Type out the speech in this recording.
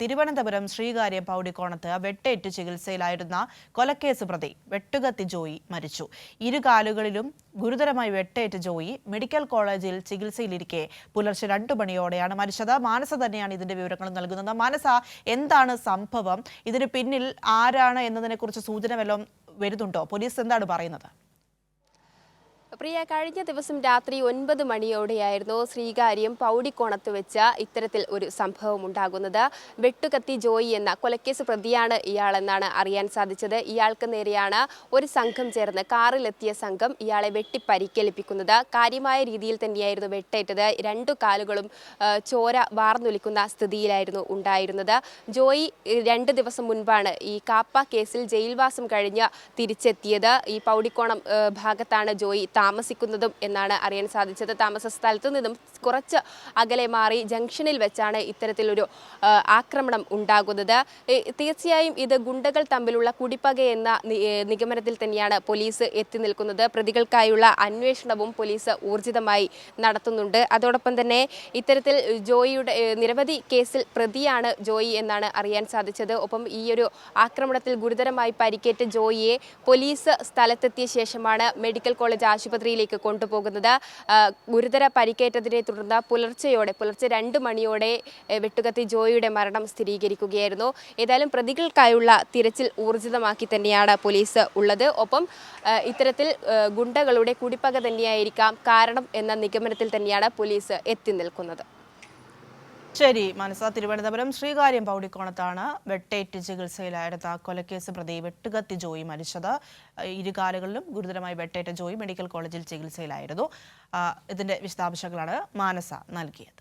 തിരുവനന്തപുരം ശ്രീകാര്യം പൗടിക്കോണത്ത് വെട്ടേറ്റ് ചികിത്സയിലായിരുന്ന കൊലക്കേസ് പ്രതി വെട്ടുകത്തി ജോയി മരിച്ചു. ഇരു കാലുകളിലും ഗുരുതരമായി വെട്ടേറ്റ് ജോയി മെഡിക്കൽ കോളേജിൽ ചികിത്സയിലിരിക്കെ പുലർച്ചെ രണ്ടു മണിയോടെയാണ് മരിച്ചത്. മാനസ തന്നെയാണ് ഇതിന്റെ വിവരങ്ങൾ നൽകുന്നത്. മാനസ എന്താണ് സംഭവം? ഇതിന് പിന്നിൽ ആരാണ് എന്നതിനെക്കുറിച്ച് സൂചന വല്ലതും വരുന്നുണ്ടോ? പോലീസ് എന്താണ് പറയുന്നത്? പ്രിയ കഴിഞ്ഞ ദിവസം രാത്രി ഒൻപത് മണിയോടെയായിരുന്നു ശ്രീകാര്യം പൗടിക്കോണത്ത് വെച്ച ഇത്തരത്തിൽ ഒരു സംഭവം ഉണ്ടാകുന്നത്. വെട്ടുകത്തി ജോയി എന്ന കൊലക്കേസ് പ്രതിയാണ് ഇയാളെന്നാണ് അറിയാൻ സാധിച്ചത്. ഇയാൾക്ക് നേരെയാണ് ഒരു സംഘം ചേർന്ന് കാറിലെത്തിയ സംഘം ഇയാളെ വെട്ടി പരിക്കേൽപ്പിക്കുന്നത് കാര്യമായ രീതിയിൽ തന്നെയായിരുന്നു വെട്ടേറ്റത്. രണ്ടു കാലുകളും ചോര വാർന്നൊലിക്കുന്ന സ്ഥിതിയിലായിരുന്നു ഉണ്ടായിരുന്നത്. ജോയി രണ്ട് ദിവസം മുൻപാണ് ഈ കാപ്പ കേസിൽ ജയിൽവാസം കഴിഞ്ഞ് തിരിച്ചെത്തിയത്. ഈ പൗടിക്കോണം ഭാഗത്താണ് ജോയി താമസിക്കുന്നതും എന്നാണ് അറിയാൻ സാധിച്ചത്. താമസ സ്ഥലത്തു നിന്നും കുറച്ച് അകലെ മാറി ജംഗ്ഷനിൽ വെച്ചാണ് ഇത്തരത്തിലൊരു ആക്രമണം ഉണ്ടാകുന്നത്. തീർച്ചയായും ഇത് ഗുണ്ടകൾ തമ്മിലുള്ള കുടിപ്പക എന്ന നിഗമനത്തിൽ തന്നെയാണ് പോലീസ് എത്തി നിൽക്കുന്നത്. പ്രതികൾക്കായുള്ള അന്വേഷണവും പോലീസ് ഊർജിതമായി നടത്തുന്നുണ്ട്. അതോടൊപ്പം തന്നെ ഇത്തരത്തിൽ ജോയിയുടെ നിരവധി കേസിൽ പ്രതിയാണ് ജോയി എന്നാണ് അറിയാൻ സാധിച്ചത്. ഒപ്പം ഈ ഒരു ആക്രമണത്തിൽ ഗുരുതരമായി പരിക്കേറ്റ ജോയിയെ പോലീസ് സ്ഥലത്തെത്തിയ ശേഷമാണ് മെഡിക്കൽ കോളേജ് ആശുപത്രിയിലേക്ക് കൊണ്ടുപോകുന്നത്. ഗുരുതര പരിക്കേറ്റതിനെ തുടർന്ന് പുലർച്ചെയോടെ പുലർച്ചെ രണ്ട് മണിയോടെ വെട്ടുകത്തി ജോയിയുടെ മരണം സ്ഥിരീകരിക്കുകയായിരുന്നു. ഏതായാലും പ്രതികൾക്കായുള്ള തിരച്ചിൽ ഊർജിതമാക്കി തന്നെയാണ് പോലീസ് ഉള്ളത്. ഒപ്പം ഇത്തരത്തിൽ ഗുണ്ടകളുടെ കുടിപ്പക തന്നെയായിരിക്കാം കാരണം എന്ന നിഗമനത്തിൽ തന്നെയാണ് പോലീസ് എത്തി നിൽക്കുന്നത്. ശരി മനസ്സ. തിരുവനന്തപുരം ശ്രീകാര്യം പൗടിക്കോണത്താണ് വെട്ടേറ്റ് ചികിത്സയിലായിരുന്ന കൊലക്കേസ് പ്രതി വെട്ടുകത്തി ജോയി മരിച്ചത്. ഇരുകാലുകളിലും ഗുരുതരമായി വെട്ടേറ്റ ജോയി മെഡിക്കൽ കോളേജിൽ ചികിത്സയിലായിരുന്നു. ഇതിന്റെ വിശദാംശങ്ങളാണ് മാനസ നൽകിയത്.